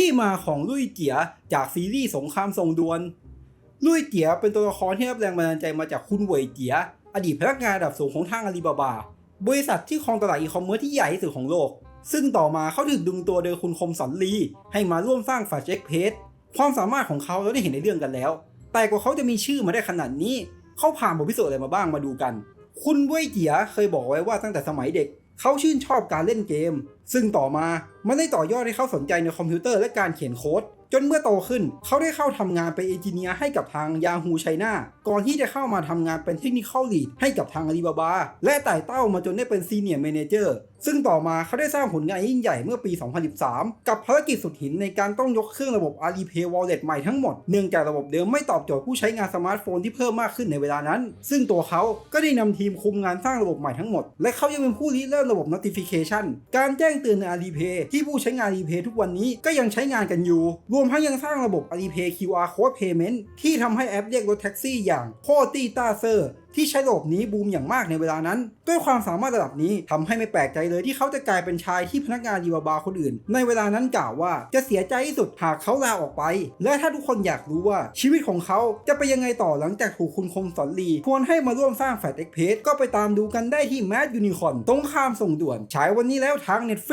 ที่มาของลุยเจียจากซีรีส์สงครามส่งดวน ลุยเจียเป็นตัวละครที่รับแรงบันดาลใจมาจากคุณเหวยเจีย อดีตพนักงานระดับสูงของทางอาลีบาบา บริษัทที่ครองตลาดอีคอมเมิร์ซที่ใหญ่ที่สุดของโลก ซึ่งต่อมาเขาถูกดึงตัวโดยคุณคมสันลี ให้มาร่วมสร้างฝาเจ็กเพจความสามารถของเขาเราได้เห็นในเรื่องกันแล้ว แต่กว่าเขาจะมีชื่อมาได้ขนาดนี้ เขาผ่านบทพิสูจน์อะไรมาบ้างมาดูกัน คุณเวยเจียเคยบอกไว้ว่าตั้งแต่สมัยเด็ก เขาชื่นชอบการเล่นเกม ซึ่งต่อมามันได้ต่อยอดให้เขาสนใจในคอมพิวเตอร์และการเขียนโค้ด จนเมื่อโตขึ้น เขาได้เข้าทำงานเป็นเอนจิเนียร์ให้กับทาง Yahoo China ก่อนที่จะเข้ามาทำงานเป็นเทคนิคอลลีดให้กับทาง Alibaba และไต่เต้ามาจนได้เป็นซีเนียร์ a ม a เจอร์ซึ่งต่อมาเขาได้สร้างผลงานยิ่งใหญ่เมื่อปี 2013 กับภารกิจสุดหินในการต้องยกเครื่องระบบ Alipay Wallet ใหม่ทั้งหมด เนื่องจากระบบเดิมไม่ตอบโจทย์ผู้ใช้งานสมาร์ทโฟนที่เพิ่มมากขึ้นในเวลานั้น ซึ่งตัวเขาก็ได้นำทีมคุมงานสร้างระบบใหม่ทั้งหมด และเขายังเป็นผู้ริเริ่มระบบ notification การแจ้งเตือนใน Alipay ที่ผู้ใช้งาน Alipay ทุกวันนี้ก็ยังใช้งานกันอยู่ รวมทั้งยังสร้างระบบ Alipay QR Code Payment ที่ทำให้แอปเรียกรถแท็กซี่อย่างโคตี้ต้าเซอร์ที่ใช้ระบบนี้บูมอย่างมากในเวลานั้น ด้วยความสามารถระดับนี้ทำให้ไม่แปลกใจเลยที่เขาจะกลายเป็นชายที่พนักงานดีบาบาคนอื่น ในเวลานั้นกล่าวว่าจะเสียใจที่สุดหากเขาลาออกไป และถ้าทุกคนอยากรู้ว่าชีวิตของเขาจะไปยังไงต่อหลังจากถูกคุณคมสอนลีควรให้มาร่วมสร้างแฟลตเอ็กเพก็ไปตามดูกันได้ที่แมดยูนิคอนตรงข้ามส่งด่วนฉายวันนี้แล้วทาง Netflix